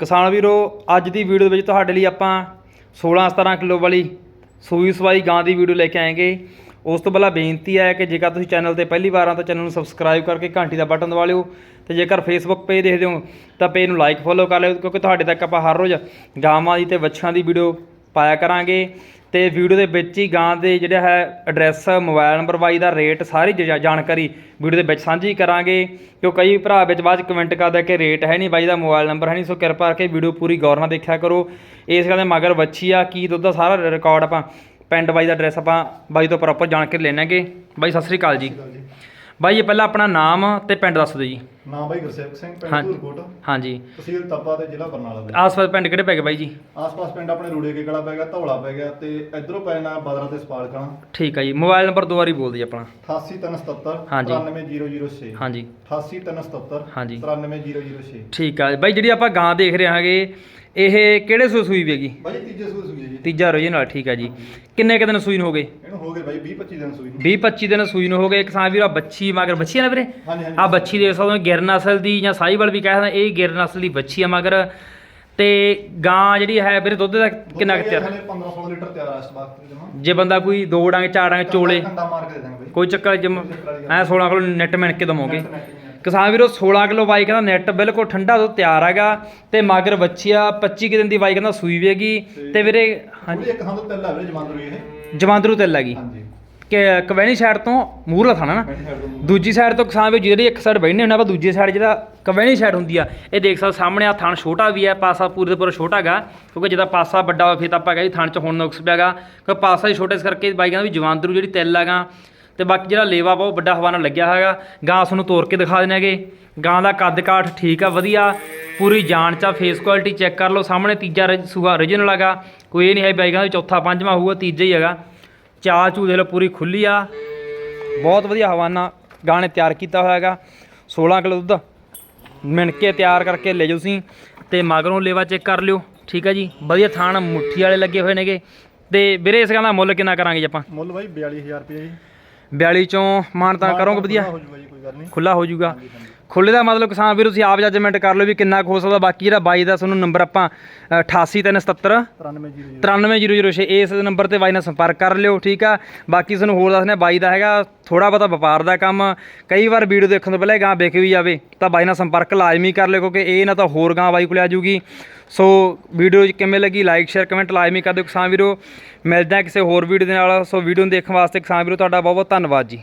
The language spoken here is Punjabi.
ਕਿਸਾਨ ਵੀਰੋ, ਅੱਜ ਦੀ ਵੀਡੀਓ ਦੇ ਵਿੱਚ ਤੁਹਾਡੇ ਲਈ ਆਪਾਂ 16 17 ਕਿਲੋ ਵਾਲੀ ਸੂਈ ਸਵਾਈ ਗਾਂ ਦੀ ਵੀਡੀਓ ਲੈ ਕੇ ਆਏਗੇ। ਉਸ ਤੋਂ ਪਹਿਲਾਂ ਬੇਨਤੀ ਹੈ ਕਿ ਜੇਕਰ ਤੁਸੀਂ ਚੈਨਲ ਤੇ ਪਹਿਲੀ ਵਾਰ ਆ ਤਾਂ ਚੈਨਲ ਨੂੰ ਸਬਸਕ੍ਰਾਈਬ ਕਰਕੇ ਘੰਟੀ ਦਾ ਬਟਨ ਦਬਾ ਲਿਓ ਤੇ ਜੇਕਰ ਫੇਸਬੁੱਕ ਪੇਜ ਦੇਖਦੇ ਹੋ ਤਾਂ ਪੇਜ ਨੂੰ ਲਾਈਕ ਫੋਲੋ ਕਰ ਲਿਓ ਕਿਉਂਕਿ ਤੁਹਾਡੇ ਤੱਕ ਆਪਾਂ ਹਰ ਰੋਜ਼ ਗਾਵਾਂ ਦੀ ਤੇ ਵੱਛਾਂ ਦੀ ਵੀਡੀਓ ਪਾਇਆ ਕਰਾਂਗੇ। ਤੇ ਵੀਡੀਓ ਦੇ ਵਿੱਚ ਹੀ ਗਾਂ ਦੇ ਜਿਹੜਾ ਹੈ ਐਡਰੈਸ ਮੋਬਾਈਲ ਨੰਬਰ ਬਾਈ ਦਾ ਰੇਟ ਸਾਰੀ ਜਾਣਕਾਰੀ ਵੀਡੀਓ ਦੇ ਵਿੱਚ ਸਾਂਝੀ ਕਰਾਂਗੇ। ਕਿਉਂ ਕਈ ਭਰਾ ਵਿੱਚ ਬਾਅਦ ਕਮੈਂਟ ਕਰਦੇ ਕਿ ਰੇਟ ਹੈ ਨਹੀਂ ਬਾਈ ਦਾ ਮੋਬਾਈਲ ਨੰਬਰ ਹੈ ਨਹੀਂ ਸੋ ਕਿਰਪਾ ਕਰਕੇ ਵੀਡੀਓ ਪੂਰੀ ਗੌਰ ਨਾਲ ਦੇਖਿਆ ਕਰੋ। ਇਸ ਗੱਲ ਦੇ ਮਗਰ ਵੱਛੀ ਆ ਕੀ ਦੁੱਧ ਦਾ ਸਾਰਾ ਰਿਕਾਰਡ ਆਪਾਂ ਪਿੰਡ ਬਾਈ ਦਾ ਐਡਰੈਸ ਆਪਾਂ ਬਾਈ ਤੋਂ ਪ੍ਰੋਪਰ ਜਾਣਕਾਰੀ ਲੈਣਾਗੇ। ਬਾਈ ਸਤਿ ਸ੍ਰੀ ਅਕਾਲ ਜੀ। ਬਾਈ ਇਹ ਪਹਿਲਾਂ ਆਪਣਾ ਨਾਮ ਤੇ ਪਿੰਡ ਦੱਸ ਦਿਓ ਜੀ। ਨਾਮ ਬਾਈ ਗੁਰਸੇਵਕ ਸਿੰਘ। ਪਿੰਡ ਧੂਰਕੋਟ। ਹਾਂਜੀ। ਤਹਿਸੀਲ ਤੱਪਾ ਤੇ ਜ਼ਿਲ੍ਹਾ ਬਰਨਾਲਾ ਦੇ। ਆਸ-ਪਾਸ ਪਿੰਡ ਕਿਹੜੇ ਪੈ ਗਏ ਬਾਈ ਜੀ? ਆਸ-ਪਾਸ ਪਿੰਡ ਆਪਣੇ ਰੂੜੇ ਕੇ ਕਲਾ ਪੈ ਗਿਆ ਧੌਲਾ ਪੈ ਗਿਆ ਤੇ ਇਧਰੋਂ ਪੈ ਜਾਣਾ ਬਦਰਾ ਤੇ ਸਪਾਲ ਕਲਾਂ ਠੀਕ ਆ ਜੀ ਮੋਬਾਈਲ ਨੰਬਰ ਦੋ ਵਾਰੀ ਬੋਲ ਦਿਓ ਆਪਣਾ 88377 ਹਾਂਜੀ। 93006 ਹਾਂਜੀ। 88377 ਹਾਂਜੀ। 93006 ਠੀਕ ਆ ਬਾਈ ਜਿਹੜੀ ਆਪਾਂ ਗਾਂ ਦੇਖ ਰਹੇ ਹਾਂਗੇ ਇਹ ਕਿਹੜੇ ਸੂਏ ਸੂਈ ਵੇਗੀ ਬਾਈ ਤੀਜੇ ਸੂਏ ਸੂਈ ਹੈ ਜੀ ਤੀਜਾ ਰੋਜੇ ਨਾਲ ਠੀਕ ਆ ਜੀ। ਕਿੰਨੇ ਕੁ ਦਿਨ ਸੂਈ ਨੂੰ ਹੋ ਗਏ? ਇਹਨੂੰ ਹੋ ਗਏ ਬਾਈ 20 25 ਦਿਨ ਸੂਈ ਨੂੰ। 20 25 ਦਿਨ ਸੂਈ ਨੂੰ ਹੋ ਗਏ। ਕਿਸਾਨ ਵੀਰ ਆ ਬੱਚੀ ਮਗਰ ਬੱਚੀ ਆ ਨਾ ਵੀਰੇ? ਹਾਂਜੀ ਹਾਂਜੀ ਆ। ਬੱਚੀ ਦੇਖ ਸਕਦੇ ਹੋ ਗਿਰ ਨਸਲ ਦੀ ਜਾਂ ਸਾਈਵਾਲ ਵੀ ਕਹਿੰਦਾ ਇਹ ਗਿਰ ਨਸਲ ਦੀ ਬੱਚੀ ਆ ਮਗਰ। ਤੇ ਗਾਂ ਜਿਹੜੀ ਹੈ ਵੀਰੇ ਦੁੱਧ ਦਾ ਕਿੰਨਾ ਕੁ ਤਿਆਰ? ਹਲੇ 15 16 ਲੀਟਰ ਤਿਆਰ ਆ ਇਸ ਵਕਤ ਜਮਾ। ਜੇ ਬੰਦਾ ਕੋਈ ਦੋ ਡਾਂਗੇ ਚਾਰ ਡਾਂਗੇ ਚੋਲੇ ਕੰਡਾ ਮਾਰ ਕੇ ਦੇ ਦਾਂਗੇ ਬਾਈ। ਕੋਈ ਚੱਕਰ ਜਮ ਐ 16 ਕਿਲੋ ਨੈਟ ਮਿਣ ਕੇ ਦਮੋਗੇ। ਕਿਸਾਨ ਵੀਰੋ 16 ਕਿਲੋ ਬਾਈ ਕਹਿੰਦਾ ਨੈਟ ਬਿਲਕੁਲ ਠੰਡਾ ਦੁੱਧ ਤਿਆਰ ਹੈਗਾ ਤੇ ਮਗਰ ਬੱਚੀ ਆ 25 ਕੁ ਦਿਨ ਦੀ ਬਾਈ ਕਹਿੰਦਾ ਸੂਈ ਵੇਗੀ ਤੇ ਵੀਰੇ ਹਾਂਜੀ। ਇੱਕ ਥਾਂ ਤੋਂ ਆ ਵੀਰੇ ਜਮਾਂਦਰੂ ਇਹ। ਜਮਾਂਦਰੂ ਤੇ ਲੱਗੀ ਹਾਂਜੀ। ਕਿ ਕਵੈਣੀ ਸਾਈਡ ਤੋਂ ਮੂਹਰਲਾ ਥਾਣਾ ਨਾ। ਤੋਂ ਦੂਜੀ ਸਾਈਡ ਤੋਂ ਕਿਸਾਨ ਵੀ ਜਿਹੜੀ ਇੱਕ ਸਾਈਡ ਬੈਠਨੇ ਹੁੰਦਾ ਆਪਾਂ ਦੂਜੀ ਸਾਈਡ ਜਿਹੜਾ ਕਵੈਣੀ ਸਾਈਡ ਹੁੰਦੀ ਆ ਇਹ ਦੇਖ ਸਕਦੇ ਸਾਹਮਣੇ ਆ ਥਣ ਛੋਟਾ ਵੀ ਹੈ ਪਾਸਾ ਪੂਰੇ ਦਾ ਪੂਰਾ ਛੋਟਾ ਹੈਗਾ ਕਿਉਂਕਿ ਜਿਹਦਾ ਪਾਸਾ ਵੱਡਾ ਹੋਵੇ ਫਿਰ ਤਾਂ ਆਪਾਂ ਕਹਿੰਦੇ ਥਣ ਚ ਹੁਣ ਨੁਕਸ ਪਿਆਗਾ ਕਿਉਂਕਿ ਪਾਸਾ ਹੀ ਛੋਟਾ ਇਸ ਕਰਕੇ ਕਹਿੰਦਾ ਵੀ ਜਵਾਂਦਰੂ ਜਿਹੜੀ ਤਿੱਲ ਹੈਗਾ ਤੇ ਬਾਕੀ ਜਿਹੜਾ ਲੇਵਾ ਬਹੁਤ ਵੱਡਾ ਹਵਾਨਾ ਲੱਗਿਆ ਹੈਗਾ। ਗਾਂ ਤੁਹਾਨੂੰ ਤੋਰ ਕੇ ਦਿਖਾ ਦੇਣਗੇ ਗਾਂ ਦਾ ਕੱਦ ਕਾਠ ਠੀਕ ਆ, ਵਧੀਆ। ਪੂਰੀ ਜਾਨ ਚ ਆ ਫੇਸ ਕੁਆਲਿਟੀ ਚੈੱਕ ਕਰ ਲਓ। ਸਾਹਮਣੇ ਤੀਜਾ ਸੂਆ ਓਰੀਜਨਲ ਹੈਗਾ। ਕੋਈ ਇਹ ਨਹੀਂ ਹੈ ਬਾਈ ਕਹਿੰਦਾ ਚੌਥਾ, ਪੰਜਵਾਂ ਹੋਊਗਾ, ਤੀਜਾ ਹੀ ਹੈਗਾ। ਚਾਲ ਚੂ ਦੇ ਲਓ, ਪੂਰੀ ਖੁੱਲੀ ਆ। ਬਹੁਤ ਵਧੀਆ ਹਵਾਨਾ ਗਾਂ ਨੇ ਤਿਆਰ ਕੀਤਾ ਹੋਇਆ ਹੈਗਾ। 16 ਕਿਲੋ ਦੁੱਧ ਮਿਣ ਕੇ ਤਿਆਰ ਕਰਕੇ ਲੈ ਜਾਓ ਤੁਸੀਂ ਤੇ ਮਗਰੋਂ ਲੇਵਾ ਚੈੱਕ ਕਰ ਲਿਓ। ਠੀਕ ਹੈ ਜੀ। ਵਧੀਆ ਥਾਣ ਮੁੱਠੀ ਵਾਲੇ ਲੱਗੇ ਹੋਏ ਨੇਗੇ। ਤੇ ਵੀਰੇ, ਇਸ ਗੱਲ ਦਾ ਮੁੱਲ ਕਿੰਨਾ ਕਰਾਂਗੇ ਜੀ ਆਪਾਂ? ਮੁੱਲ ਬਾਈ 42000 ਰੁਪਏ ਜੀ। 42 ਚੋਂ ਮਾਨਤਾ ਕਰੋਗੇ ਵਧੀਆ? ਖੁੱਲਾ ਹੋ ਜਾਊਗਾ ਖੁੱਲੇ ਦਾ ਮਤਲਬ ਕਿਸਾਨ ਵੀਰ ਤੁਸੀਂ ਆਪ ਜੱਜਮੈਂਟ ਕਰ ਲਓ ਵੀ ਕਿੰਨਾ ਕੁ ਹੋ ਸਕਦਾ। ਬਾਕੀ ਜਿਹੜਾ ਬਾਈ ਦਾ ਤੁਹਾਨੂੰ ਨੰਬਰ ਆਪਾਂ ਅ, 88377 93000 93006 ਇਸ ਨੰਬਰ ਤੇ ਬਾਈ ਨਾਲ ਸੰਪਰਕ ਕਰ ਲਿਓ ਠੀਕ ਆ? ਬਾਕੀ ਤੁਹਾਨੂੰ ਹੋਰ ਦੱਸਣਾ ਬਾਈ ਦਾ ਹੈਗਾ ਥੋੜਾ ਬਹੁਤਾ ਵਪਾਰ ਦਾ ਕੰਮ। ਕਈ ਵਾਰ ਵੀਡੀਓ ਦੇਖਣ ਤੋਂ ਪਹਿਲਾਂ ਗਾਂ ਵਿਕ ਵੀ ਜਾਵੇ ਤਾਂ ਬਾਈ ਨਾਲ ਸੰਪਰਕ ਲਾਜ਼ਮੀ ਕਰ ਲਿਓ ਕਿਉਂਕਿ ਇਹ ਨਾ ਤਾਂ ਹੋਰ ਗਾਂ ਬਾਈ ਕੋਲ ਆ ਜੂਗੀ ਸੋ ਵੀਡੀਓ ਕਿਵੇਂ ਲੱਗੀ ਲਾਈਕ ਸ਼ੇਅਰ ਕਮੈਂਟ ਲਾਜ਼ਮੀ ਕਰ ਦਿਓ ਕਿਸਾਨ ਵੀਰੋ। ਮਿਲਦੇ ਕਿਸੇ ਹੋਰ ਵੀਡੀਓ ਦੇ ਨਾਲ। ਸੋ ਵੀਡੀਓ ਨੂੰ ਦੇਖਣ ਵਾਸਤੇ ਕਿਸਾਨ ਵੀਰੋ ਤੁਹਾਡਾ ਬਹੁਤ ਬਹੁਤ ਧੰਨਵਾਦ ਜੀ।